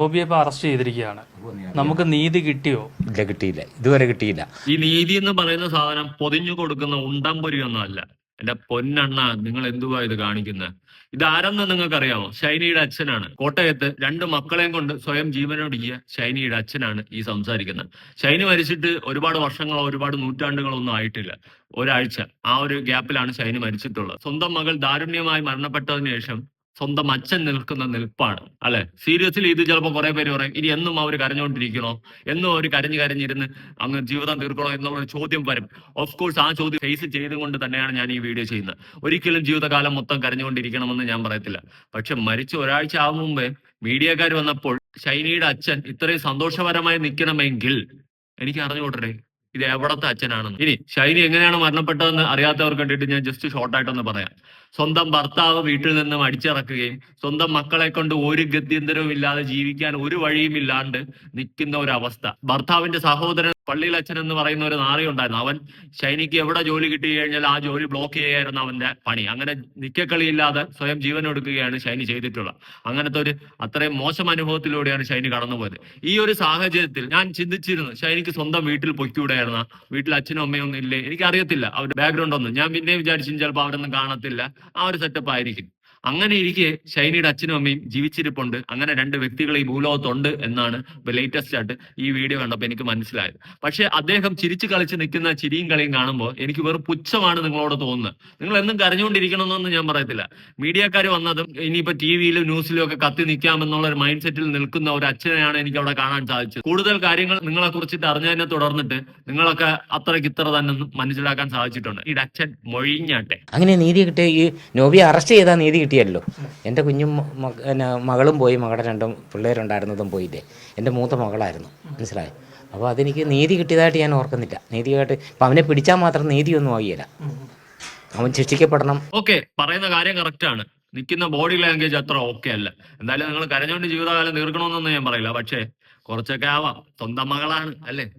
ബോബിയെ ഇപ്പൊ അറസ്റ്റ് ചെയ്തിരിക്കുകയാണ്. നമുക്ക് നീതി കിട്ടിയോ? ഇല്ല കിട്ടിയില്ല. ഇതുവരെ കിട്ടിയില്ല. ഈ നീതി എന്ന് പറയുന്ന സാധനം പൊതിഞ്ഞു കൊടുക്കുന്ന ഉണ്ടംപൊരി ഒന്നുമല്ല എന്റെ പൊന്നണ്ണ നിങ്ങൾ എന്തുവാ ഇത് കാണിക്കുന്നത് ഇതാരെന്ന് നിങ്ങൾക്ക് അറിയാമോ ഷൈനിയുടെ അച്ഛനാണ്. കോട്ടയത്ത് രണ്ട് മക്കളെയും കൊണ്ട് സ്വയം ജീവനൊടുക്കിയ ഷൈനിയുടെ അച്ഛനാണ് ഈ സംസാരിക്കുന്നത്. ഷൈനി മരിച്ചിട്ട് ഒരുപാട് വർഷങ്ങളോ ഒരുപാട് നൂറ്റാണ്ടുകളോ ഒന്നും ആയിട്ടില്ല. ഒരാഴ്ച ആ ഒരു ഗ്യാപ്പിലാണ് ഷൈനി മരിച്ചിട്ടുള്ളത്. സ്വന്തം മകൾ ദാരുണ്യമായി മരണപ്പെട്ടതിന് ശേഷം സ്വന്തം അച്ഛൻ നിൽക്കുന്ന നിൽപ്പാണ് അല്ലെ? സീരിയസ്ലി ഇത് ചിലപ്പോൾ കുറെ പേര് പറയും ഇനി എന്നും അവർ കരഞ്ഞുകൊണ്ടിരിക്കണോ എന്നും അവർ കരഞ്ഞു കരഞ്ഞിരുന്ന് അങ്ങ് ജീവിതം തീർക്കണോ? എന്നുള്ള ചോദ്യം വരും. ഓഫ് കോഴ്സ് ആ ചോദ്യം ഫേസ് ചെയ്തുകൊണ്ട് തന്നെയാണ് ഞാൻ ഈ വീഡിയോ ചെയ്യുന്നത്. ഒരിക്കലും ജീവിതകാലം മൊത്തം കരഞ്ഞുകൊണ്ടിരിക്കണമെന്ന് ഞാൻ പറയത്തില്ല. പക്ഷെ മരിച്ച ഒരാഴ്ച ആകുമ്പോൾ മുമ്പേ മീഡിയക്കാർ വന്നപ്പോൾ ഷൈനിയുടെ അച്ഛൻ ഇത്രയും സന്തോഷപരമായി നിൽക്കണമെങ്കിൽ എനിക്ക് അറിഞ്ഞുകൊണ്ടേ ഇത് എവിടത്തെ അച്ഛനാണെന്ന്. ഇനി ഷൈനി എങ്ങനെയാണ് മരണപ്പെട്ടതെന്ന് അറിയാത്തവർ കണ്ടിട്ട് ഞാൻ ജസ്റ്റ് ഷോർട്ടായിട്ടൊന്ന് പറയാം. സ്വന്തം ഭർത്താവ് വീട്ടിൽ നിന്നും അടിച്ചിറക്കുകയും സ്വന്തം മക്കളെ കൊണ്ട് ഒരു ഗത്യന്തരവും ഇല്ലാതെ ജീവിക്കാൻ ഒരു വഴിയും ഇല്ലാണ്ട് നിൽക്കുന്ന ഒരു അവസ്ഥ ഭർത്താവിന്റെ സഹോദരൻ പള്ളിയിൽ അച്ഛൻ എന്ന് പറയുന്ന ഒരു നാറി ഉണ്ടായിരുന്നു. അവൻ ഷൈനിക്ക് എവിടെ ജോലി കിട്ടി കഴിഞ്ഞാൽ ആ ജോലി ബ്ലോക്ക് ചെയ്യായിരുന്നു അവന്റെ പണി. അങ്ങനെ നിക്കക്കളിയില്ലാതെ സ്വയം ജീവൻ എടുക്കുകയാണ് ഷൈനി ചെയ്തിട്ടുള്ളത്. അങ്ങനത്തെ ഒരു അത്രയും മോശം അനുഭവത്തിലൂടെയാണ് ഷൈനി കടന്നുപോയത്. ഈ ഒരു സാഹചര്യത്തിൽ ഞാൻ ചിന്തിച്ചിരുന്നു ഷൈനിക്ക് സ്വന്തം വീട്ടിൽ പൊയ്ക്കൂടായിരുന്ന വീട്ടിൽ അച്ഛനും അമ്മയും ഒന്നും ഇല്ലേ? എനിക്ക് അറിയത്തില്ല അവരുടെ ബാക്ക്ഗ്രൗണ്ട് ഒന്നും. ഞാൻ പിന്നെ വിചാരിച്ചു ചിലപ്പോൾ അവരൊന്നും കാണത്തില്ല. ആ ഒരു സെറ്റപ്പ് ആയിരിക്കും. അങ്ങനെ ഇരിക്കെ ഷൈനിയുടെ അച്ഛനും അമ്മയും ജീവിച്ചിരിപ്പുണ്ട്. അങ്ങനെ രണ്ട് വ്യക്തികൾ ഈ ഭൂലോകത്തുണ്ട് എന്നാണ് ലേറ്റസ്റ്റ് ആയിട്ട് ഈ വീഡിയോ കണ്ടപ്പോൾ എനിക്ക് മനസ്സിലായത്. പക്ഷെ അദ്ദേഹം ചിരിച്ചു കളിച്ച് നിൽക്കുന്ന ചിരിയും കളിയും കാണുമ്പോൾ എനിക്ക് വെറും പുച്ഛമാണ് നിങ്ങളോട് തോന്നുന്നത്. നിങ്ങൾ എന്നും കരഞ്ഞുകൊണ്ടിരിക്കണമെന്നൊന്നും ഞാൻ പറയത്തില്ല. മീഡിയക്കാർ വന്നതും ഇനിയിപ്പോ ടി വിയിലും ന്യൂസിലും ഒക്കെ കത്തി നിൽക്കാമെന്നുള്ള ഒരു മൈൻഡ് സെറ്റിൽ നിൽക്കുന്ന ഒരു അച്ഛനെയാണ് എനിക്ക് അവിടെ കാണാൻ സാധിച്ചത്. കൂടുതൽ കാര്യങ്ങൾ നിങ്ങളെ കുറിച്ചിട്ട് അറിഞ്ഞതിനെ തുടർന്നിട്ട് നിങ്ങളൊക്കെ അത്രയ്ക്ക് ഇത്ര തന്നെ മനസ്സിലാക്കാൻ സാധിച്ചിട്ടുണ്ട്. ഈ അച്ഛൻ മൊഴിഞ്ഞാട്ടെ. അങ്ങനെ നീതി കിട്ടിയ ഈ നോബിയെ അറസ്റ്റ് ചെയ്താൽ നീതി കിട്ടിയല്ലോ. എന്റെ കുഞ്ഞും പിന്നെ മകളും പോയി മകളുടെ രണ്ടും പിള്ളേരുണ്ടായിരുന്നതും പോയില്ലേ. എന്റെ മൂത്ത മകളായിരുന്നു. മനസ്സിലായോ? അപ്പോൾ അതെനിക്ക് നീതി കിട്ടിയതായിട്ട് ഞാൻ ഓർക്കുന്നില്ല. നീതിയായിട്ട് ഇപ്പം അവനെ പിടിച്ചാൽ മാത്രം നീതിയൊന്നും ആകിയില്ല അവൻ ശിക്ഷിക്കപ്പെടണം. ഓക്കെ പറയുന്ന കാര്യം കറക്റ്റ് ആണ്. നിൽക്കുന്ന ബോഡി ലാംഗ്വേജ് അത്ര ഓക്കെ അല്ല. എന്തായാലും നിങ്ങൾ കരഞ്ഞുകൊണ്ട് ജീവിതകാലം തീർക്കണമെന്നൊന്നും ഞാൻ പറയില്ല. പക്ഷേ കുറച്ചൊക്കെ ആവാം. സ്വന്തം മകളാണ് അല്ലെ?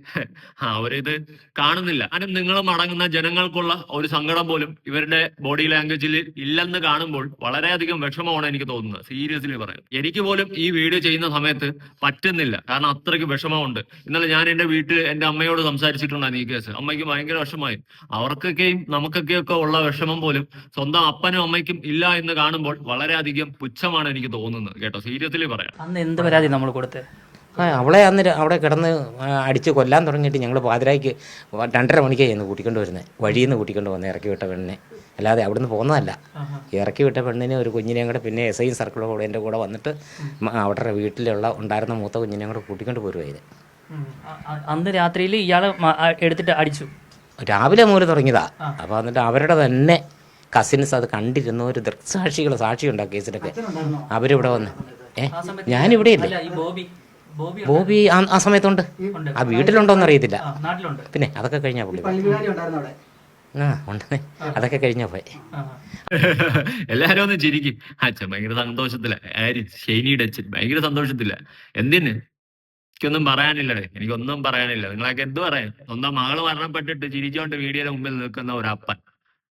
അവരിത് കാണുന്നില്ല. അങ്ങനെ നിങ്ങൾ മടങ്ങുന്ന ജനങ്ങൾക്കുള്ള ഒരു സങ്കടം പോലും ഇവരുടെ ബോഡി ലാംഗ്വേജിൽ ഇല്ലെന്ന് കാണുമ്പോൾ വളരെയധികം വിഷമമാണ് എനിക്ക് തോന്നുന്നത്. സീരിയസ്ലി പറയാം. എനിക്ക് പോലും ഈ വീഡിയോ ചെയ്യുന്ന സമയത്ത് പറ്റുന്നില്ല. കാരണം അത്രയ്ക്ക് വിഷമമുണ്ട്. ഇന്നലെ ഞാൻ എന്റെ വീട്ടിൽ എന്റെ അമ്മയോട് സംസാരിച്ചിട്ടുണ്ടായിരുന്നു ഈ കേസ്. അമ്മയ്ക്ക് ഭയങ്കര വിഷമമായി. അവർക്കൊക്കെയും നമുക്കൊക്കെയൊക്കെ ഉള്ള വിഷമം പോലും സ്വന്തം അപ്പനും അമ്മയ്ക്കും ഇല്ല എന്ന് കാണുമ്പോൾ വളരെയധികം പുച്ഛമാണ് എനിക്ക് തോന്നുന്നത്. കേട്ടോ സീരിയസ്ലി പറയാം. അന്ന് എന്ത് പരാതി നമ്മൾ കൊടുത്തേ? ആ അവളെ അന്ന് അവിടെ കിടന്ന് അടിച്ച് കൊല്ലാൻ തുടങ്ങിയിട്ട് ഞങ്ങൾ പാതിരായ്ക്ക് രണ്ടര മണിക്കാണ് ഇന്ന് കൂട്ടിക്കൊണ്ട് വരുന്നത് വഴിയിൽ നിന്ന് കൂട്ടിക്കൊണ്ട് വന്ന് ഇറക്കി വിട്ട പെണ്ണിനെ. അല്ലാതെ അവിടുന്ന് പോകുന്നതല്ല. ഇറക്കി വിട്ട പെണ്ണിനെ ഒരു കുഞ്ഞിനെയും കൂടെ പിന്നെ എസ് ഐ സർക്കിളും കൂടെ എന്റെ കൂടെ വന്നിട്ട് അവിടെ വീട്ടിലുള്ള ഉണ്ടായിരുന്ന മൂത്ത കുഞ്ഞിനെയും കൂടെ കൂട്ടിക്കൊണ്ട് പോരുമായത് അന്ന് രാത്രിയിൽ ഇയാളെ എടുത്തിട്ട് അടിച്ചു. രാവിലെ മൂല തുടങ്ങിയതാ. അപ്പോൾ എന്നിട്ട് അവരുടെ തന്നെ കസിൻസ് അത് കണ്ടിരുന്ന ഒരു ദൃക്സാക്ഷികൾ സാക്ഷിയുണ്ടാ കേസിലൊക്കെ. അവരിവിടെ വന്ന്. ഏഹ് ഞാനിവിടെ ഇല്ല. ബോബി ആ സമയത്തുണ്ട്. ആ വീട്ടിലുണ്ടോന്ന് അറിയത്തില്ല. നാട്ടിലുണ്ട്. പിന്നെ അതൊക്കെ കഴിഞ്ഞാ പുള്ളി പോയി. പള്ളിവികാരി ഉണ്ടായിരുന്നു അവിടെ. ആ ഉണ്ട്. അതൊക്കെ കഴിഞ്ഞാ പോയി. എല്ലാരും ഒന്ന് ചിരിക്കും. അച്ഛൻ ഭയങ്കര സന്തോഷത്തില. ആര്? ഷെയ്നിയുടെ അച്ഛൻ. ഭയങ്കര സന്തോഷത്തില. എന്തിന്? എനിക്കൊന്നും പറയാനില്ലടേ എനിക്കൊന്നും പറയാനില്ല. നിങ്ങളൊക്കെ എന്ത് പറയാൻ? സ്വന്തം മകൾ മരണപ്പെട്ടിട്ട് ചിരിച്ചോണ്ട് വീഡിയോയുടെ മുമ്പിൽ നിൽക്കുന്ന ഒരു അപ്പൻ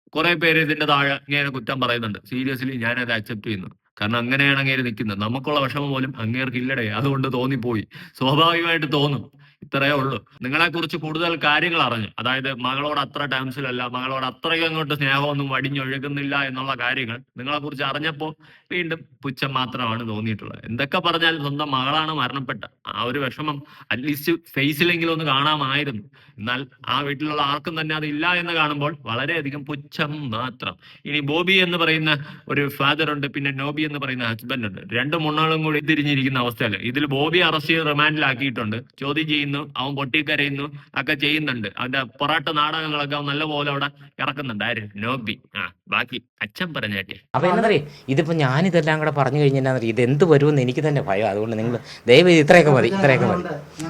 കുറെ പേര് ഇതിന്റെ താഴെ ഇങ്ങനെ കുറ്റം പറയുന്നുണ്ട്. സീരിയസ്ലി ഞാനത് അക്സെപ്റ്റ് ചെയ്യുന്നു. കാരണം അങ്ങനെയാണ് അങ്ങേര് നിൽക്കുന്നത് നമുക്കുള്ള വിഷമം പോലും അങ്ങേർക്ക് ഇല്ലടേ. അതുകൊണ്ട് തോന്നിപ്പോയി. സ്വാഭാവികമായിട്ട് തോന്നും. ഇത്രയേ ഉള്ളൂ. നിങ്ങളെ കുറിച്ച് കൂടുതൽ കാര്യങ്ങൾ അറിഞ്ഞു. അതായത് മകളോട് അത്ര ടേംസിലല്ല മകളോട് അത്രയും അങ്ങോട്ട് സ്നേഹമൊന്നും വടിഞ്ഞൊഴുകുന്നില്ല എന്നുള്ള കാര്യങ്ങൾ നിങ്ങളെ കുറിച്ച് അറിഞ്ഞപ്പോൾ വീണ്ടും പുച്ഛം മാത്രമാണ് തോന്നിയിട്ടുള്ളത്. എന്തൊക്കെ പറഞ്ഞാലും സ്വന്തം മകളാണ് മരണപ്പെട്ട. ആ ഒരു വിഷമം അറ്റ്ലീസ്റ്റ് ഫേസിലെങ്കിലും ഒന്ന് കാണാമായിരുന്നു. എന്നാൽ ആ വീട്ടിലുള്ള ആർക്കും തന്നെ അത് ഇല്ല എന്ന് കാണുമ്പോൾ വളരെയധികം പുച്ഛം മാത്രം. ഇനി ബോബി എന്ന് പറയുന്ന ഒരു ഫാദർ ഉണ്ട് പിന്നെ നോബി എന്ന് പറയുന്ന ഹസ്ബൻഡ് ഉണ്ട്. രണ്ട് മുണ്ണകളും കൂടി തിരിഞ്ഞിരിക്കുന്ന അവസ്ഥയല്ല? ഇതിൽ ബോബി അറസ്റ്റ് ചെയ്ത് റിമാൻഡിലാക്കിയിട്ടുണ്ട് ചോദ്യം ചെയ്യുന്നു അവൻ പൊട്ടിക്കരയുന്നു ഒക്കെ ചെയ്യുന്നുണ്ട്. അവന്റെ പൊറാട്ട നാടകങ്ങളൊക്കെ അവൻ നല്ലപോലെ അവിടെ ഇറക്കുന്നുണ്ട്. ആര്? നോബി. ആ ബാക്കി അച്ഛൻ പറഞ്ഞേട്ടെ അപ്പൊ എന്നറിയ ഇതിപ്പോ ഞാൻ ഇതെല്ലാം കൂടെ പറഞ്ഞു കഴിഞ്ഞാൽ ഇത് എന്ത് വരുമെന്ന് എനിക്ക് തന്നെ ഭയം. അതുകൊണ്ട് നിങ്ങൾ ദയവ് ഇത്രയൊക്കെ മതി ഇത്രയൊക്കെ മതി.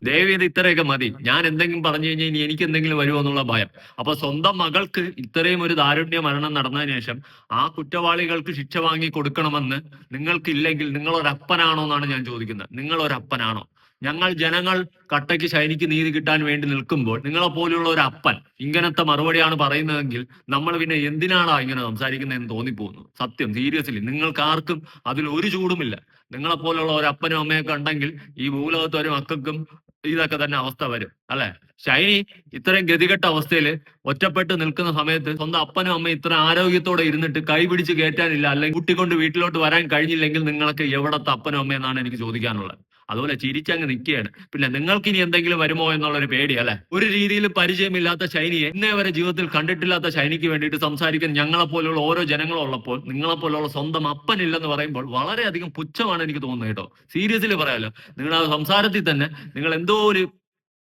ദയവ് ഇത് ഇത്രയൊക്കെ മതി. ഞാൻ എന്തെങ്കിലും പറഞ്ഞു കഴിഞ്ഞാൽ ഇനി എനിക്ക് എന്തെങ്കിലും വരുമോ എന്നുള്ള ഭയം. അപ്പൊ സ്വന്തം മകൾക്ക് ഇത്രയും ഒരു ദാരുണ്യ മരണം നടന്നതിന് ശേഷം ആ കുറ്റവാളികൾക്ക് ശിക്ഷ വാങ്ങി കൊടുക്കണമെന്ന് നിങ്ങൾക്കില്ലെങ്കിൽ നിങ്ങൾ ഒരു അപ്പനാണോ എന്നാണ് ഞാൻ ചോദിക്കുന്നത്. നിങ്ങൾ ഒരു അപ്പനാണോ ഞങ്ങൾ ജനങ്ങൾ കട്ടയ്ക്ക് ശൈനിക്ക് നീതി കിട്ടാൻ വേണ്ടി നിൽക്കുമ്പോൾ നിങ്ങളെ പോലെയുള്ള ഒരു അപ്പൻ ഇങ്ങനത്തെ മറുപടിയാണ് പറയുന്നതെങ്കിൽ നമ്മൾ പിന്നെ എന്തിനാണോ ഇങ്ങനെ സംസാരിക്കുന്നതെന്ന് തോന്നിപ്പോകുന്നു സത്യം സീരിയസ്ലി. നിങ്ങൾക്ക് ആർക്കും അതിൽ ഒരു ചൂടുമില്ല. നിങ്ങളെ നിങ്ങളെപ്പോലുള്ള ഒരു അപ്പനും അമ്മയൊക്കെ ഉണ്ടെങ്കിൽ ഈ ഭൂലോകത്ത് ഒരു മക്കൾക്കും ഇതൊക്കെ തന്നെ അവസ്ഥ വരും. അല്ലെ? ഷൈനി ഇത്രയും ഗതികെട്ട അവസ്ഥയിൽ ഒറ്റപ്പെട്ട് നിൽക്കുന്ന സമയത്ത് സ്വന്തം അപ്പനും അമ്മയും ഇത്ര ആരോഗ്യത്തോടെ ഇരുന്നിട്ട് കൈ പിടിച്ച് കയറ്റാനില്ല അല്ലെങ്കിൽ കുട്ടിക്കൊണ്ട് വീട്ടിലോട്ട് വരാൻ കഴിഞ്ഞില്ലെങ്കിൽ നിങ്ങൾക്ക് എവിടത്തെ അപ്പനും അമ്മയെന്നാണ് എനിക്ക് ചോദിക്കാനുള്ളത്. അതുപോലെ ചിരിച്ചങ്ങ് നിൽക്കുകയാണ്. പിന്നെ നിങ്ങൾക്ക് ഇനി എന്തെങ്കിലും വരുമോ എന്നുള്ളൊരു പേടി അല്ലെ? ഒരു രീതിയിൽ പരിചയമില്ലാത്ത ശൈനിയെ ഇന്നേ വരെ ജീവിതത്തിൽ കണ്ടിട്ടില്ലാത്ത ശൈനിക്ക് വേണ്ടിയിട്ട് സംസാരിക്കുന്ന ഞങ്ങളെ പോലെയുള്ള ഓരോ ജനങ്ങളും ഉള്ളപ്പോൾ നിങ്ങളെ പോലെയുള്ള സ്വന്തം അപ്പനില്ലെന്ന് പറയുമ്പോൾ വളരെയധികം പുച്ഛമാണ് എനിക്ക് തോന്നുന്നത് കേട്ടോ. സീരിയസ്ലി പറയാലോ നിങ്ങളുടെ ആ സംസാരത്തിൽ തന്നെ നിങ്ങൾ എന്തോ ഒരു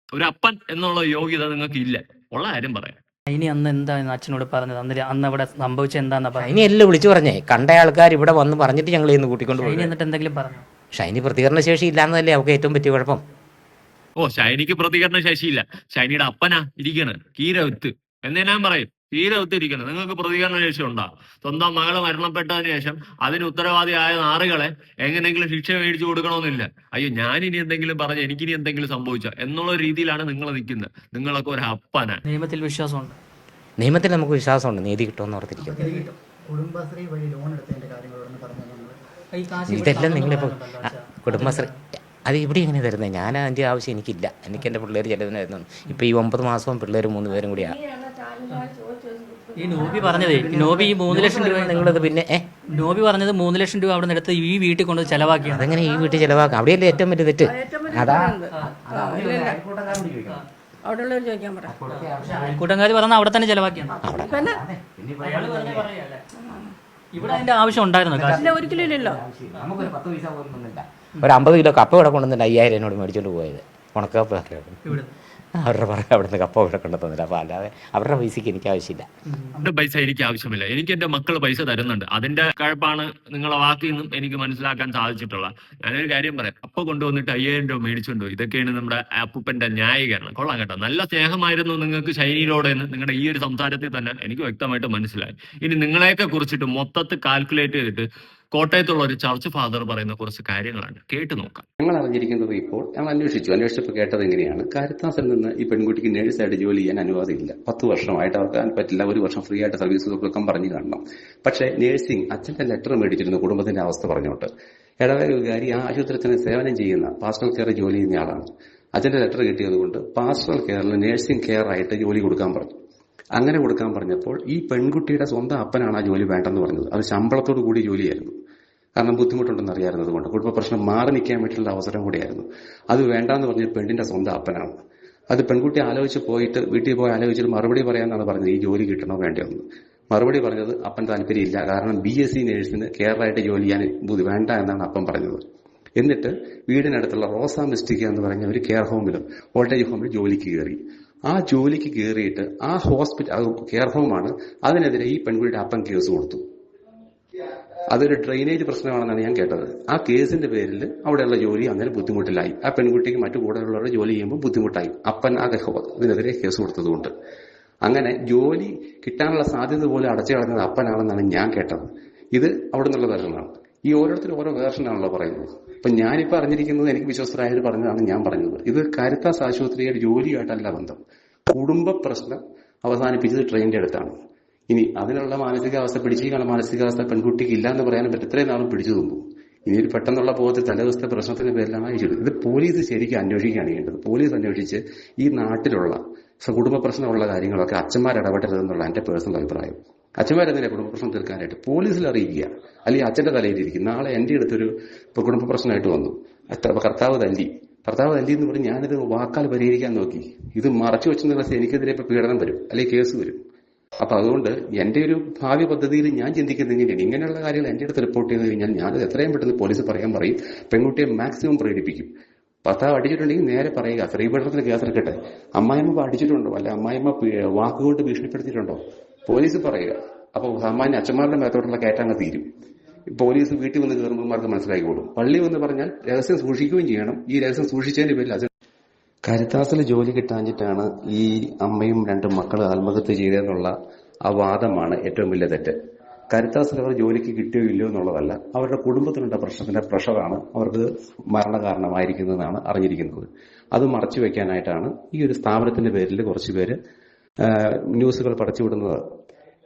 ഒരു അപ്പൻ എന്നുള്ള യോഗ്യത നിങ്ങൾക്ക് ഇല്ല. ഉള്ള കാര്യം പറയാം. ഇനി അന്ന് എന്താണ് അച്ഛനോട് പറഞ്ഞത്? അന്ന് അന്ന് അവിടെ സംഭവിച്ചത് എന്താന്നാ പറഞ്ഞത് ഇനി എല്ലാം വിളിച്ചു പറഞ്ഞേ? കണ്ട ആൾക്കാർ ഇവിടെ വന്ന് പറഞ്ഞിട്ട് ഞങ്ങൾ ഇന്ന് കൂട്ടിക്കൊണ്ട് പോയി എന്നിട്ട് എന്തെങ്കിലും പറഞ്ഞു? ഷൈനി പ്രതികരണ ശേഷി ഇല്ലാന്നതല്ലേ അവക്ക് ഏറ്റവും പറ്റിയ കുഴപ്പം? ഓ ഷൈനിക്ക് പ്രതികരണ ശേഷിയില്ല ഷൈനിയുടെ അപ്പനാ ഇരിക്കണ് കീരവിത്ത് എന്ന് ഞാൻ പറയും. കീരവത്ത് ഇരിക്കണം നിങ്ങൾക്ക് പ്രതികരണ ശേഷി ഉണ്ടാ? സ്വന്തം മകൾ മരണപ്പെട്ടതിന് ശേഷം അതിന് ഉത്തരവാദിയായ നാറുകളെ എങ്ങനെയെങ്കിലും ശിക്ഷ മേടിച്ചു കൊടുക്കണമെന്നില്ല. അയ്യോ ഞാൻ ഇനി എന്തെങ്കിലും പറഞ്ഞ എനിക്കിനി എന്തെങ്കിലും സംഭവിച്ച? എന്നുള്ള രീതിയിലാണ് നിങ്ങൾ നിൽക്കുന്നത്. നിങ്ങളൊക്കെ ഒരു അപ്പനാ. നിയമത്തിൽ വിശ്വാസമുണ്ട്. നിയമത്തിൽ നമുക്ക് വിശ്വാസമുണ്ട്. നീതി കിട്ടുമെന്ന് ഓർത്തിരിക്കും കുടുംബശ്രീ വഴി ലോൺ എടുത്തതിന്റെ കാര്യങ്ങളോടൊന്ന് പറഞ്ഞു ഇതെല്ലാം നിങ്ങളിപ്പോൾ കുടുംബശ്രീ അത് ഇവിടെ ഇങ്ങനെ തരുന്നത് ഞാൻ അതിന്റെ ആവശ്യം എനിക്കില്ല. എനിക്ക് എന്റെ പിള്ളേർ തരുന്നു ഇപ്പോൾ ഈ ഒമ്പത് മാസവും പിള്ളേർ മൂന്ന് പേരും കൂടിയാണ് ഈ നോബി പറഞ്ഞതേ നോബി ഈ മൂന്ന് ലക്ഷം രൂപ നിങ്ങളത് പിന്നെ ഏ? നോബി പറഞ്ഞത് മൂന്ന് ലക്ഷം രൂപ അവിടെ നിന്ന് എടുത്ത് ഈ വീട്ടിൽ കൊണ്ട് ചെലവാക്കി അതെങ്ങനെ ഈ വീട്ടിൽ ചിലവാക്കാം? അവിടെയല്ലേ ഏറ്റവും വലിയ തെറ്റ്? അതാ. അവിടെ ഉള്ളവർ ചോദിക്കാൻ പറ. അയൽക്കൂട്ടംകാർ പറഞ്ഞ അവിടെ തന്നെ ചെലവാക്കിയാണ്. പറയല്ലേ. ഇവിടെ അതിന്റെ ആവശ്യം ഉണ്ടായിരുന്നു? കാശ് ഇല്ല ഒരിക്കലും ഇല്ലല്ലോ നമുക്കൊരു പത്ത് പൈസ പോലും ഒന്നുമില്ല. ഒരു അമ്പത് കിലോ കപ്പ ഇവിടെ കൊണ്ടുവന്നിട്ട് അയ്യായിരം എന്നോട് മേടിച്ചോണ്ട് പോയത്. ഉണക്കപ്പ ഇവിടെ അവരുടെ പറയും അവിടെ നിന്ന് കപ്പ ഇവിടെ കൊണ്ടു തന്നില്ല. അല്ലാതെ അവരുടെ പൈസക്ക് എനിക്ക് ആവശ്യമില്ല. അവരുടെ പൈസ എനിക്ക് ആവശ്യമില്ല. എനിക്ക് എന്റെ മക്കൾ പൈസ തരുന്നുണ്ട്. അതിന്റെ കഴപ്പാണ് നിങ്ങളെ വാക്കിൽ നിന്നും എനിക്ക് മനസ്സിലാക്കാൻ സാധിച്ചിട്ടുള്ള ഞാനൊരു കാര്യം പറയാം. കപ്പ കൊണ്ടുവന്നിട്ട് അയ്യായിരം രൂപ മേടിച്ചുകൊണ്ടു. ഇതൊക്കെയാണ് നമ്മുടെ അപ്പൂപ്പന്റെ ന്യായീകരണം കൊള്ളാം കേട്ടോ. നല്ല സ്നേഹമായിരുന്നു നിങ്ങൾക്ക് ശൈലിയിലൂടെ എന്ന് നിങ്ങളുടെ ഈ ഒരു സംസാരത്തിൽ തന്നെ എനിക്ക് വ്യക്തമായിട്ട് മനസ്സിലായി. ഇനി നിങ്ങളെയൊക്കെ കുറിച്ചിട്ട് മൊത്തത്തിൽ കാൽക്കുലേറ്റ് ചെയ്തിട്ട് കോട്ടയത്തുള്ള ഒരു ചർച്ച് ഫാദർ പറയുന്ന കുറച്ച് കാര്യങ്ങളാണ്. കേട്ടു നോക്കാം. ഞങ്ങൾ അറിഞ്ഞിരിക്കുന്നത് ഇപ്പോൾ ഞങ്ങൾ അന്വേഷിച്ചു. അന്വേഷിച്ചപ്പോൾ കേട്ടത് എങ്ങനെയാണ് കാരിത്താസിൽ നിന്ന് ഈ പെൺകുട്ടിക്ക് നേഴ്സായിട്ട് ജോലി ചെയ്യാൻ അനുവാദമില്ല. പത്ത് വർഷമായിട്ട് അവർക്ക് പറ്റില്ല. ഒരു വർഷം ഫ്രീ ആയിട്ട് സർവീസ് ഒക്കെ പറഞ്ഞു കാണണം. പക്ഷേ നേഴ്സിംഗ് അച്ഛന്റെ ലെറ്റർ മേടിച്ചിരുന്നു കുടുംബത്തിന്റെ അവസ്ഥ പറഞ്ഞോട്ട്. ഇടവക വികാരി ആ ആശുപത്രിയിൽ സേവനം ചെയ്യുന്ന പാസ്റ്റൽ കെയർ ജോലി ചെയ്യുന്ന ആളാണ്. അച്ഛന്റെ ലെറ്റർ കിട്ടിയതുകൊണ്ട് പാസ്റ്റൽ കെയറിൽ നേഴ്സിംഗ് കെയർ ആയിട്ട് ജോലി കൊടുക്കാൻ പറഞ്ഞു. അങ്ങനെ കൊടുക്കാൻ പറഞ്ഞപ്പോൾ ഈ പെൺകുട്ടിയുടെ സ്വന്തം അപ്പനാണ് ആ ജോലി വേണ്ടെന്ന് പറഞ്ഞത്. അത് ശമ്പളത്തോടു കൂടി ജോലിയായിരുന്നു. കാരണം ബുദ്ധിമുട്ടുണ്ടെന്ന് അറിയാറുന്നത് കൊണ്ട്. കുടുംബ പ്രശ്നം മാറി നിൽക്കാൻ വേണ്ടിയിട്ടുള്ള അവസരം കൂടിയായിരുന്നു. അത് വേണ്ടാന്ന് പറഞ്ഞ പെണ്ണിന്റെ സ്വന്തം അപ്പനാണ്. അത് പെൺകുട്ടി ആലോചിച്ച് പോയിട്ട് വീട്ടിൽ പോയി ആലോചിച്ചിട്ട് മറുപടി പറയാന്നാണ് പറഞ്ഞത് ഈ ജോലി കിട്ടണോ വേണ്ടതെന്ന് മറുപടി പറഞ്ഞത് അപ്പൻ താല്പര്യമില്ല. കാരണം ബി എസ് സി നേഴ്സിന് കെയറായിട്ട് ജോലി ചെയ്യാൻ വേണ്ട എന്നാണ് അപ്പൻ പറഞ്ഞത്. എന്നിട്ട് വീടിനടുത്തുള്ള റോസാ മിസ്റ്റിക്ക എന്ന് പറഞ്ഞ ഒരു കെയർ ഹോമിലും ഓൾട്ടേജ് ഹോമിലും ജോലിക്ക് കയറി. ആ ജോലിക്ക് കയറിയിട്ട് ആ ഹോസ്പിറ്റൽ കെയർ ഹോമാണ് അതിനെതിരെ ഈ പെൺകുട്ടിയുടെ അപ്പൻ കേസ് കൊടുത്തു. അതൊരു ഡ്രെയിനേജ് പ്രശ്നമാണെന്നാണ് ഞാൻ കേട്ടത്. ആ കേസിന്റെ പേരിൽ അവിടെയുള്ള ജോലി അങ്ങനെ ബുദ്ധിമുട്ടിലായി. ആ പെൺകുട്ടിക്ക് മറ്റു കൂടെയുള്ളവരുടെ ജോലി ചെയ്യുമ്പോൾ ബുദ്ധിമുട്ടായി. അപ്പൻ ആ ഇതിനെതിരെ കേസ് കൊടുത്തതുകൊണ്ട്. അങ്ങനെ ജോലി കിട്ടാനുള്ള സാധ്യത പോലും അടച്ചു കളഞ്ഞത് അപ്പനാണെന്നാണ് ഞാൻ കേട്ടത്. ഇത് അവിടെ നിന്നുള്ള ദർശനമാണ് ഈ ഓരോരുത്തരും ഓരോ വേർഷനാണല്ലോ പറയുന്നത്. അപ്പൊ ഞാനിപ്പോ അറിഞ്ഞിരിക്കുന്നത് എനിക്ക് വിശ്വസ്തരായത് പറഞ്ഞതാണ് ഞാൻ പറഞ്ഞത്. ഇത് കാരിത്താസ് ആശുപത്രിയുടെ ജോലിയായിട്ടല്ല ബന്ധം. കുടുംബ പ്രശ്നം അവസാനിപ്പിച്ചത് ട്രെയിനിന്റെ അടുത്താണ്. ഇനി അതിനുള്ള മാനസികാവസ്ഥ പിടിച്ചിരിക്കാനുള്ള മാനസികാവസ്ഥ പെൺകുട്ടിക്ക് ഇല്ല എന്ന് പറയാനും പറ്റും ഇത്രയും നാളും പിടിച്ചു തന്നു. ഇനി ഒരു പെട്ടെന്നുള്ള ബോധത്തിൽ തലേദിവസത്തെ പ്രശ്നത്തിന്റെ പേരിലാണ് അയച്ചത് ഇത് പോലീസ് ശരിക്കും അന്വേഷിക്കുകയാണ് ചെയ്യേണ്ടത്. പോലീസ് അന്വേഷിച്ച് ഈ നാട്ടിലുള്ള കുടുംബ പ്രശ്നമുള്ള കാര്യങ്ങളൊക്കെ അച്ഛന്മാർ ഇടപെട്ടരുതെന്നുള്ള എന്റെ പേഴ്സണൽ അഭിപ്രായം. അച്ഛന്മാരെന്തിനാ കുടുംബ പ്രശ്നം തീർക്കാനായിട്ട്? പോലീസിൽ അറിയിക്കുക. അല്ലെങ്കിൽ അച്ഛന്റെ തലയിലിരിക്കും. നാളെ എന്റെ അടുത്തൊരു കുടുംബ പ്രശ്നമായിട്ട് വന്നു. കർത്താവ് തല്ലി. കർത്താവ് തല്ലി എന്ന് പറഞ്ഞ് ഞാനിത് വാക്കാൽ പരിഹരിക്കാൻ നോക്കി. ഇത് മറച്ചു വെച്ച ദിവസം എനിക്കെതിരെ ഇപ്പൊ പീഡനം വരും. അല്ലെങ്കിൽ കേസ് വരും. അപ്പൊ അതുകൊണ്ട് എന്റെ ഒരു ഭാവി പദ്ധതിയിൽ ഞാൻ ചിന്തിക്കുന്നത് ഇങ്ങനെയാണ്. ഇങ്ങനെയുള്ള കാര്യങ്ങൾ എന്റെ അടുത്ത് റിപ്പോർട്ട് ചെയ്ത് കഴിഞ്ഞാൽ ഞാനത് എത്രയും പെട്ടെന്ന് പോലീസ് പറയാൻ പറയും. പെൺകുട്ടിയെ മാക്സിമം പ്രേരിപ്പിക്കും. ഭർത്താവ് അടിച്ചിട്ടുണ്ടെങ്കിൽ നേരെ പറയുക. സ്ത്രീപീഡനത്തിന് കേസെടുക്കട്ടെ. അമ്മായിമ്മ അടിച്ചിട്ടുണ്ടോ? അല്ല അമ്മായിമ്മ വാക്കുകൊണ്ട് ഭീഷണിപ്പെടുത്തിയിട്ടുണ്ടോ? പോലീസ് പറയുക. അപ്പോൾ സാമാന്യ അച്ഛന്മാരുടെ മേത്തോട്ടുള്ള കയറ്റങ്ങ് തീരും. പോലീസ് വീട്ടിൽ വന്ന് കയറുമ്പോഴമാർക്ക് മനസ്സിലാക്കിക്കോളും പള്ളി വന്ന് പറഞ്ഞാൽ രഹസ്യം സൂക്ഷിക്കുകയും ചെയ്യണം. ഈ രഹസ്യം സൂക്ഷിച്ചതിന്റെ പേരിൽ അത് കരുത്താസിൽ ജോലി കിട്ടാഞ്ഞിട്ടാണ് ഈ അമ്മയും രണ്ട് മക്കളും ആത്മഹത്യ ചെയ്തതെന്നുള്ള ആ വാദമാണ് ഏറ്റവും വലിയ തെറ്റ്. കരുത്താസിൽ അവർ ജോലിക്ക് കിട്ടിയോ ഇല്ലയോ എന്നുള്ളതല്ല. അവരുടെ കുടുംബത്തിലുള്ള പ്രശ്നത്തിന്റെ പ്രഷറാണ്. അവർക്ക് മരണകാരണമായിരിക്കുന്നതെന്നാണ് അറിഞ്ഞിരിക്കുന്നത്. അത് മറച്ചു വെക്കാനായിട്ടാണ് ഈ ഒരു സ്ഥാപനത്തിന്റെ പേരിൽ കുറച്ചുപേര് ന്യൂസുകൾ പടച്ചുവിടുന്നത്.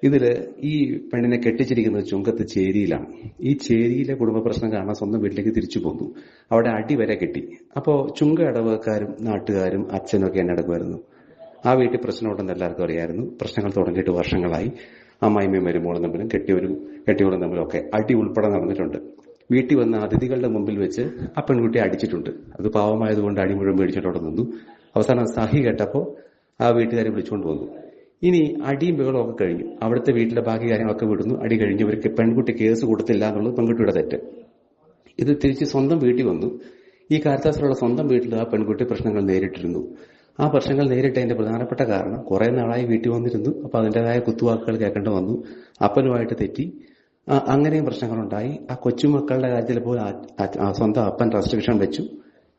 ഇതിൽ ഈ പെണ്ണിനെ കെട്ടിച്ചിരിക്കുന്നത് ചുങ്കത്ത് ചേരിയിലാണ്. ഈ ചേരിയിലെ കുടുംബ പ്രശ്നം കാരണം സ്വന്തം വീട്ടിലേക്ക് തിരിച്ചു പോന്നു. അവിടെ അടി വരെ കെട്ടി. അപ്പോൾ ചുങ്ക ഇടവക്കാരും നാട്ടുകാരും അച്ഛനൊക്കെ എന്നെ അടക്കുമായിരുന്നു. ആ വീട്ടിൽ പ്രശ്നം ഉണ്ടെന്ന് എല്ലാവർക്കും അറിയായിരുന്നു. പ്രശ്നങ്ങൾ തുടങ്ങിയിട്ട് വർഷങ്ങളായി. അമ്മായിമ്മയും വരുമ്പോഴും തമ്മിലും കെട്ടിയവരും കെട്ടിയോളും തമ്മിലും ഒക്കെ അടി ഉൾപ്പെടെ നടന്നിട്ടുണ്ട്. വീട്ടിൽ വന്ന അതിഥികളുടെ മുമ്പിൽ വെച്ച് ആ പെൺകുട്ടിയെ അടിച്ചിട്ടുണ്ട്. അത് പാവമായതുകൊണ്ട് അടി മുഴുവൻ മേടിച്ചിട്ടോടെ നിന്നു. അവസാനം സഹി കേട്ടപ്പോൾ ആ വീട്ടുകാരെ വിളിച്ചുകൊണ്ട് വന്നു ഇനി അടിയും ബഹളവും ഒക്കെ കഴിഞ്ഞു. അവിടുത്തെ വീട്ടിലെ ബാക്കി കാര്യങ്ങളൊക്കെ വിടുന്നു. അടി കഴിഞ്ഞു. ഇവർക്ക് പെൺകുട്ടി കേസ് കൊടുത്തില്ല എന്നുള്ളത് പെൺകുട്ടിയുടെ തെറ്റ്. ഇത് തിരിച്ച് സ്വന്തം വീട്ടിൽ വന്നു. ഈ കാരിത്താസിലുള്ള സ്വന്തം വീട്ടിൽ ആ പെൺകുട്ടി പ്രശ്നങ്ങൾ നേരിട്ടിരുന്നു. ആ പ്രശ്നങ്ങൾ നേരിട്ടതിന്റെ പ്രധാനപ്പെട്ട കാരണം കുറെ നാളായി വീട്ടിൽ വന്നിരുന്നു. അപ്പൊ അതിന്റെതായ കുത്തുവാക്കുകൾ കേൾക്കേണ്ടി വന്നു. അപ്പനുമായിട്ട് തെറ്റി. അങ്ങനെയും പ്രശ്നങ്ങളുണ്ടായി. ആ കൊച്ചുമക്കളുടെ കാര്യത്തിൽ പോലും സ്വന്തം അപ്പൻ റെസ്ട്രിക്ഷൻ വെച്ചു.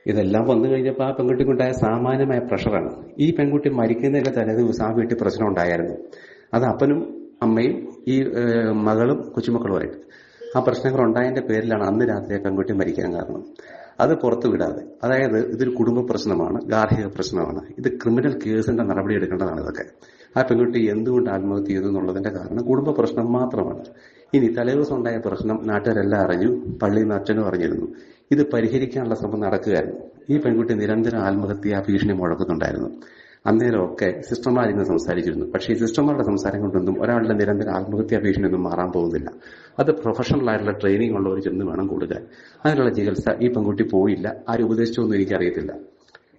ഇതെല്ലാം വന്നു കഴിഞ്ഞപ്പോൾ ആ പെൺകുട്ടിക്കുണ്ടായ സാമാന്യമായ പ്രഷറാണ്. ഈ പെൺകുട്ടി മരിക്കുന്നതിന്റെ തലേ ദിവസം ആ വീട്ടിൽ പ്രശ്നം ഉണ്ടായിരുന്നു. അത് അപ്പനും അമ്മയും ഈ മകളും കൊച്ചുമക്കളുമായിട്ട് ആ പ്രശ്നങ്ങൾ ഉണ്ടായതിന്റെ പേരിലാണ് അന്ന് രാത്രി പെൺകുട്ടി മരിക്കാൻ കാരണം. അത് പുറത്തു വിടാതെ. അതായത് ഇതൊരു കുടുംബ പ്രശ്നമാണ് ഗാർഹിക പ്രശ്നമാണ്. ഇത് ക്രിമിനൽ കേസിന്റെ നടപടി എടുക്കേണ്ടതാണ് ഇതൊക്കെ. ആ പെൺകുട്ടി എന്തുകൊണ്ട് ആത്മഹത്യ ചെയ്തു എന്നുള്ളതിന്റെ കാരണം കുടുംബ പ്രശ്നം മാത്രമാണ്. ഇനി തലേദിവസം ഉണ്ടായ പ്രശ്നം നാട്ടുകാരെല്ലാം അറിഞ്ഞു പള്ളിയിൽ നിന്ന് അച്ഛനും അറിഞ്ഞിരുന്നു. ഇത് പരിഹരിക്കാനുള്ള ശ്രമം നടക്കുകയായിരുന്നു. ഈ പെൺകുട്ടി നിരന്തരം ആത്മഹത്യ ഭീഷണി മുഴക്കുന്നുണ്ടായിരുന്നു. അന്നേരമൊക്കെ സിസ്റ്റർമാർ ഇന്ന് സംസാരിച്ചിരുന്നു. പക്ഷേ ഈ സിസ്റ്റർമാരുടെ സംസാരം കൊണ്ടൊന്നും ഒരാളുടെ നിരന്തര ആത്മഹത്യാ ഭീഷണി ഒന്നും മാറാൻ പോകുന്നില്ല. അത് പ്രൊഫഷണൽ ആയിട്ടുള്ള ട്രെയിനിങ് ഉള്ളവർ ചെന്ന് വേണം കൊടുക്കാൻ അതിനുള്ള ചികിത്സ ഈ പെൺകുട്ടി പോയില്ല. ആരും ഉപദേശിച്ചൊന്നും എനിക്കറിയത്തില്ല.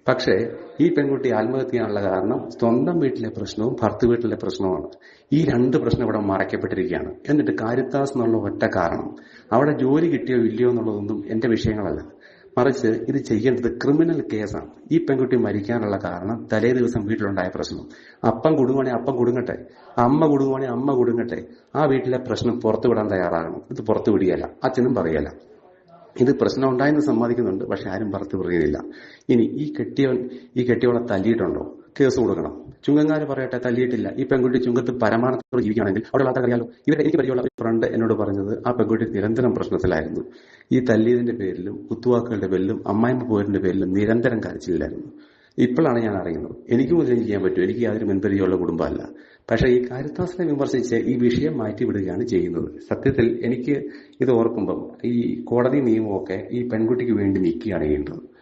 പക്ഷേ ഈ പെൺകുട്ടി ആത്മഹത്യ കാരണം സ്വന്തം വീട്ടിലെ പ്രശ്നവും ഭർത്തു വീട്ടിലെ പ്രശ്നവുമാണ്. ഈ രണ്ട് പ്രശ്നം ഇവിടെ മറയ്ക്കപ്പെട്ടിരിക്കുകയാണ്. എന്നിട്ട് കാരിത്താസ് എന്നുള്ള ഒറ്റ കാരണം. അവിടെ ജോലി കിട്ടിയോ ഇല്ലയോ എന്നുള്ളതൊന്നും എന്റെ വിഷയങ്ങളല്ല. മറിച്ച് ഇത് ചെയ്യേണ്ടത് ക്രിമിനൽ കേസാണ് ഈ പെൺകുട്ടി മരിക്കാനുള്ള കാരണം തലേ ദിവസം വീട്ടിലുണ്ടായ പ്രശ്നം. അപ്പം കുടുങ്ങുവാണെ അപ്പം കുടുങ്ങട്ടെ. അമ്മ കുടുങ്ങുവാണെ അമ്മ കുടുങ്ങട്ടെ. ആ വീട്ടിലെ പ്രശ്നം പുറത്തു വിടാൻ തയ്യാറാകണം. ഇത് പുറത്തു വിടിയല്ല അച്ഛനും പറയല ഇത് പ്രശ്നം ഉണ്ടായെന്ന് സമ്മതിക്കുന്നുണ്ട് പക്ഷെ ആരും പുറത്തു പറയുന്നില്ല ഇനി ഈ കെട്ടിയവൻ ഈ കെട്ടിയവളെ തല്ലിയിട്ടുണ്ടോ? കേസ് കൊടുക്കണം. ചുങ്കങ്ങാർ പറയട്ടെ തല്ലിയിട്ടില്ല. ഈ പെൺകുട്ടി ചുങ്കത്ത് പരമാർത്ഥത്തോടെ ജീവിക്കുകയാണെങ്കിൽ അവിടെ ആൾക്കാർ അറിയാലോ. ഇവരെ എനിക്ക് പരിചയമുള്ള ഒരു ഫ്രണ്ട് എന്നോട് പറഞ്ഞത് ആ പെൺകുട്ടി നിരന്തരം പ്രശ്നത്തിലായിരുന്നു. ഈ തല്ലിയതിന്റെ പേരിലും കുത്തുവാക്കുകളുടെ പേരിലും അമ്മായിമ്മ പോരിന്റെ പേരിലും നിരന്തരം കരച്ചില്ലായിരുന്നു ഇപ്പോഴാണ് ഞാൻ അറിയുന്നത്. എനിക്കും ഇതിനും ചെയ്യാൻ പറ്റും. എനിക്ക് യാതൊരു മുൻപരിചയമുള്ള കുടുംബമല്ല. പക്ഷേ ഈ കാരിത്താസിനെ വിമർശിച്ച് ഈ വിഷയം മാറ്റി വിടുകയാണ് ചെയ്യുന്നത്. സത്യത്തിൽ എനിക്ക് ഇത് ഓർക്കുമ്പം ഈ കോടതി നിയമമൊക്കെ ഈ പെൺകുട്ടിക്ക് വേണ്ടി നിൽക്കുകയാണ് ചെയ്യേണ്ടത്.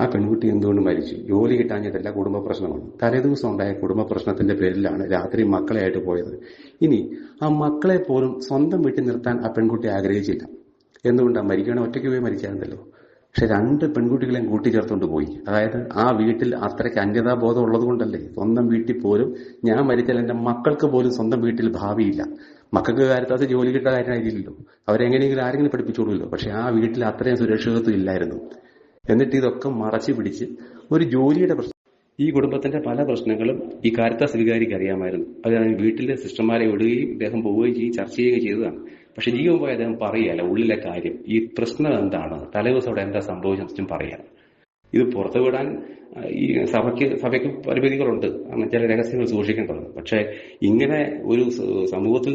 ആ പെൺകുട്ടി എന്തുകൊണ്ട് മരിച്ചു? ജോലി കിട്ടാഞ്ഞതല്ല കുടുംബ പ്രശ്നമാണ്. തലേദിവസം ഉണ്ടായ കുടുംബ പ്രശ്നത്തിന്റെ പേരിലാണ് രാത്രി മക്കളെയായിട്ട് പോയത്. ഇനി ആ മക്കളെ പോലും സ്വന്തം വീട്ടിൽ നിർത്താൻ ആ പെൺകുട്ടി ആഗ്രഹിച്ചില്ല. എന്തുകൊണ്ടാണ് മരിക്കണ ഒറ്റയ്ക്ക് പോയി മരിക്കാറുണ്ടല്ലോ. പക്ഷെ രണ്ട് പെൺകുട്ടികളെയും കൂട്ടിച്ചേർത്തുകൊണ്ട് പോയി. അതായത് ആ വീട്ടിൽ അത്രയ്ക്ക് അന്യതാബോധം ഉള്ളത് കൊണ്ടല്ലേ സ്വന്തം വീട്ടിൽ പോലും ഞാൻ മരിച്ചാൽ എന്റെ മക്കൾക്ക് പോലും സ്വന്തം വീട്ടിൽ ഭാവിയില്ല. മക്കൾക്ക് കാര്യത്താത്ത ജോലി കിട്ടാൻ കാര്യമായിരിക്കില്ലല്ലോ അവരെങ്ങനെയെങ്കിലും ആരെങ്കിലും പഠിപ്പിച്ചോളൂല്ലോ. പക്ഷെ ആ വീട്ടിൽ അത്രയും സുരക്ഷിതത്വം ഇല്ലായിരുന്നു. എന്നിട്ട് ഇതൊക്കെ മറച്ചു പിടിച്ച് ഒരു ജോലിയുടെ പ്രശ്നം. ഈ കുടുംബത്തിന്റെ പല പ്രശ്നങ്ങളും ഈ കാര്യത്തെ സ്വീകാരിക്ക് അറിയാമായിരുന്നു. അത് വീട്ടിലെ സിസ്റ്റർമാരെ വിടുകയും അദ്ദേഹം പോവുകയും ചെയ്യും ചർച്ച ചെയ്യുകയും ചെയ്തതാണ്. പക്ഷെ ജീവൻ പോയി അദ്ദേഹം പറയുകയല്ല ഉള്ളിലെ കാര്യം ഈ പ്രശ്നം എന്താണ്? തലേദിവസം അവിടെ എന്താ സംഭവിച്ചും പറയാം. ഇത് പുറത്തു വിടാൻ ഈ സഭയ്ക്ക് സഭയ്ക്ക് പരിമിതികളുണ്ട്. ചില രഹസ്യങ്ങൾ സൂക്ഷിക്കേണ്ടത് പക്ഷെ ഇങ്ങനെ ഒരു സമൂഹത്തിൽ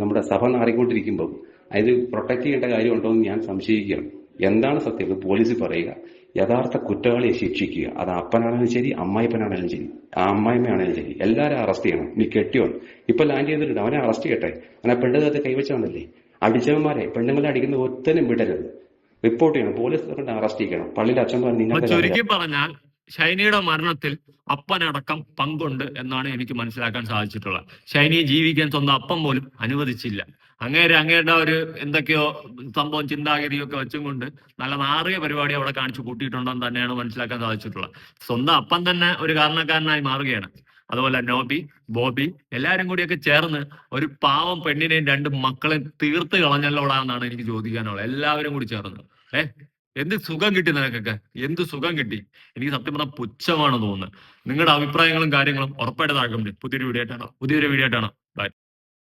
നമ്മുടെ സഭ നാറിക്കൊണ്ടിരിക്കുമ്പോൾ അതിൽ പ്രൊട്ടക്ട് ചെയ്യേണ്ട കാര്യമുണ്ടോ എന്ന് ഞാൻ സംശയിക്കുകയാണ്. എന്താണ് സത്യം? പോലീസ് പറയുക. യഥാർത്ഥ കുറ്റവാളിയെ ശിക്ഷിക്കുക. അത് അപ്പനാണെങ്കിലും ശരി അമ്മായിപ്പനാണെങ്കിലും ശരി ആ അമ്മായിമ്മയാണെങ്കിലും ശരി. എല്ലാവരും അറസ്റ്റ് ചെയ്യണം. നീ കെട്ടിയോ ഇപ്പൊ ലാൻഡ് ചെയ്തിട്ടുണ്ട്. അവനെ അറസ്റ്റ് ചെയ്യട്ടെ. അവനെ പെണ്ണുകാലത്ത് കൈവച്ചാണല്ലേ? അടിച്ചവന്മാരെ പെണ്ണുങ്ങളെ അടിക്കുന്ന ഒത്തനും വിടരുത്. റിപ്പോർട്ട് ചെയ്യണം. പോലീസ് അറസ്റ്റ് ചെയ്യണം പള്ളിയിലെ അച്ഛൻ പറഞ്ഞു നിങ്ങൾ ഷൈനിയുടെ മരണത്തിൽ അപ്പനടക്കം പങ്കുണ്ട് എന്നാണ് എനിക്ക് മനസ്സിലാക്കാൻ സാധിച്ചിട്ടുള്ളത്. ഷൈനിയെ ജീവിക്കാൻ സ്വന്തം അപ്പം പോലും അനുവദിച്ചില്ല. അങ്ങേരെ അങ്ങേരുടെ ഒരു എന്തൊക്കെയോ സംഭവം ചിന്താഗതിയൊക്കെ വെച്ചും കൊണ്ട് നല്ല നാറിയ പരിപാടി അവിടെ കാണിച്ചു കൂട്ടിയിട്ടുണ്ടെന്ന് തന്നെയാണ് മനസ്സിലാക്കാൻ സാധിച്ചിട്ടുള്ളത്. സ്വന്തം അപ്പം തന്നെ ഒരു കാരണക്കാരനായി മാറുകയാണ്. അതുപോലെ നോബി ബോബി എല്ലാരും കൂടിയൊക്കെ ചേർന്ന് ഒരു പാവം പെണ്ണിനെയും രണ്ട് മക്കളെയും തീർത്ത് കളഞ്ഞല്ലോടാ എന്നാണ് എനിക്ക് ചോദിക്കാനുള്ളത്. എല്ലാവരും കൂടി ചേർന്ന്. ഏ? എന്ത് സുഖം കിട്ടി നിനക്കൊക്കെ? എന്ത് സുഖം കിട്ടി? എനിക്ക് സത്യം പറഞ്ഞാൽ പുച്ഛമാണ് തോന്നുന്നത് നിങ്ങളുടെ അഭിപ്രായങ്ങളും കാര്യങ്ങളും ഉറപ്പായിട്ട് താഴെ പുതിയൊരു വീഡിയോ ആയിട്ടാണോ പുതിയൊരു വീഡിയോ ആയിട്ടാണോ